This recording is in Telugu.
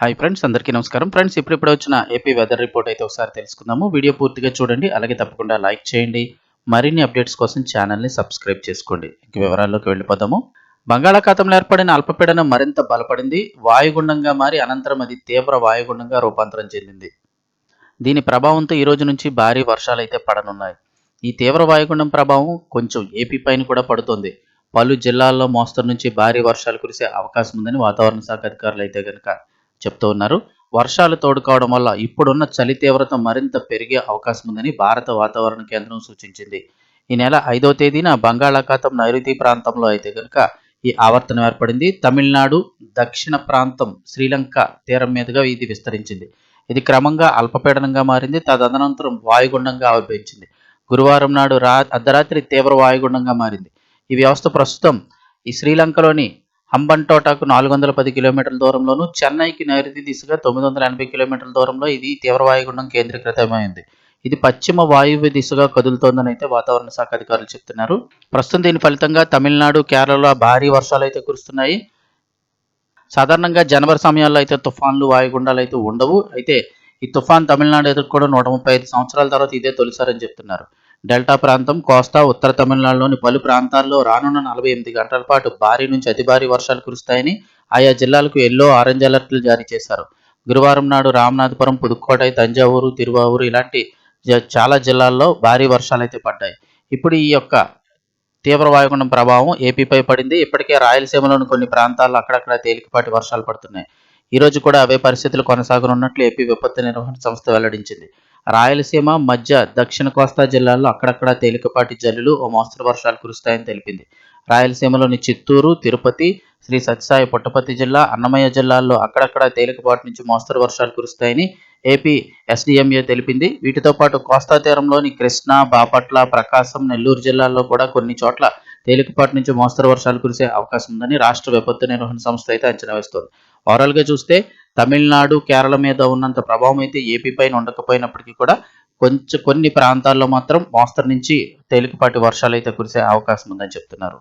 హాయ్ ఫ్రెండ్స్ అందరికీ నమస్కారం. ఫ్రెండ్స్ ఇప్పుడిప్పుడు వచ్చిన ఏపీ వెదర్ రిపోర్ట్ అయితే ఒకసారి తెలుసుకుందాము. వీడియో పూర్తిగా చూడండి అలాగే తప్పకుండా లైక్ చేయండి. మరిన్ని అప్డేట్స్ కోసం ఛానల్ని సబ్స్క్రైబ్ చేసుకోండి. ఇంక వివరాల్లోకి వెళ్ళిపోదాము. బంగాళాఖాతంలో ఏర్పడిన అల్పపీడనం మరింత బలపడింది. వాయుగుండంగా మారి అనంతరం అది తీవ్ర వాయుగుండంగా రూపాంతరం చెందింది. దీని ప్రభావంతో ఈ రోజు నుంచి భారీ వర్షాలు అయితే పడనున్నాయి. ఈ తీవ్ర వాయుగుండం ప్రభావం కొంచెం ఏపీ పైన కూడా పడుతుంది. పలు జిల్లాల్లో మోస్తరు నుంచి భారీ వర్షాలు కురిసే అవకాశం ఉందని వాతావరణ శాఖ అధికారులు అయితే కనుక చెప్తూ ఉన్నారు. వర్షాలు తోడుకోవడం వల్ల ఇప్పుడున్న చలి తీవ్రత మరింత పెరిగే అవకాశం ఉందని భారత వాతావరణ కేంద్రం సూచించింది. ఈ నెల ఐదో తేదీన బంగాళాఖాతం నైరుతి ప్రాంతంలో అయితే కనుక ఈ ఆవర్తనం ఏర్పడింది. తమిళనాడు దక్షిణ ప్రాంతం శ్రీలంక తీరం మీదుగా ఇది విస్తరించింది. ఇది క్రమంగా అల్పపీడనంగా మారింది. తదనంతరం వాయుగుండంగా ఆవిర్భవించింది. గురువారం నాడు రా అర్ధరాత్రి తీవ్ర వాయుగుండంగా మారింది. ఈ వ్యవస్థ ప్రస్తుతం ఈ శ్రీలంకలోని హంబన్టోటాకు నాలుగు వందల పది కిలోమీటర్ల దూరంలోను చెన్నైకి నైరుతి దిశగా తొమ్మిది వందల ఎనభై కిలోమీటర్ల దూరంలో ఇది తీవ్ర వాయుగుండం కేంద్రీకృతమైంది. ఇది పశ్చిమ వాయువ్య దిశగా కదులుతోందని అయితే వాతావరణ శాఖ అధికారులు చెప్తున్నారు. ప్రస్తుతం దీని ఫలితంగా తమిళనాడు కేరళలో భారీ వర్షాలు అయితే కురుస్తున్నాయి. సాధారణంగా జనవరి సమయాల్లో అయితే తుఫాన్లు వాయుగుండాలు అయితే ఉండవు. అయితే ఈ తుఫాన్ తమిళనాడు ఎదుర్కోవడం నూట ముప్పై ఐదు సంవత్సరాల తర్వాత ఇదే తొలిసారని చెప్తున్నారు. డెల్టా ప్రాంతం కోస్తా ఉత్తర తమిళనాడులోని పలు ప్రాంతాల్లో రానున్న నలభై ఎనిమిది గంటల పాటు భారీ నుంచి అతి భారీ వర్షాలు కురుస్తాయని ఆయా జిల్లాలకు ఎల్లో ఆరెంజ్ అలర్ట్లు జారీ చేశారు. గురువారం నాడు రామనాథపురం పుదుక్కోటై తంజావూరు తిరువావూరు ఇలాంటి చాలా జిల్లాల్లో భారీ వర్షాలు అయితే పడ్డాయి. ఇప్పుడు ఈ యొక్క తీవ్ర వాయుగుండం ప్రభావం ఏపీపై పడింది. ఇప్పటికే రాయలసీమలోని కొన్ని ప్రాంతాల్లో అక్కడక్కడ తేలికపాటి వర్షాలు పడుతున్నాయి. ఈ రోజు కూడా అవే పరిస్థితులు కొనసాగనున్నట్లు ఏపీ విపత్తు నిర్వహణ సంస్థ వెల్లడించింది. రాయలసీమ మధ్య దక్షిణ కోస్తా జిల్లాల్లో అక్కడక్కడ తేలికపాటి జల్లులు ఓ మోస్తరు వర్షాలు కురుస్తాయని తెలిపింది. రాయలసీమలోని చిత్తూరు తిరుపతి శ్రీ సత్యసాయి పుట్టపర్తి జిల్లా అన్నమయ్య జిల్లాల్లో అక్కడక్కడ తేలికపాటి నుంచి మోస్తరు వర్షాలు కురుస్తాయని ఏపీ ఎస్డిఎంఏ తెలిపింది. వీటితో పాటు కోస్తా తీరంలోని కృష్ణా బాపట్ల ప్రకాశం నెల్లూరు జిల్లాల్లో కూడా కొన్ని చోట్ల తేలికపాటి నుంచి మోస్తరు వర్షాలు కురిసే అవకాశం ఉందని రాష్ట్ర విపత్తు నిర్వహణ సంస్థ అయితే అంచనా వేస్తోంది. ఓవరాల్గా చూస్తే తమిళనాడు కేరళ మీద ఉన్నంత ప్రభావం అయితే ఏపీ పైన ఉండకపోయినప్పటికీ కూడా కొంచెం కొన్ని ప్రాంతాల్లో మాత్రం మోస్తరు నుంచి తేలికపాటి వర్షాలు అయితే కురిసే అవకాశం ఉందని చెప్తున్నారు.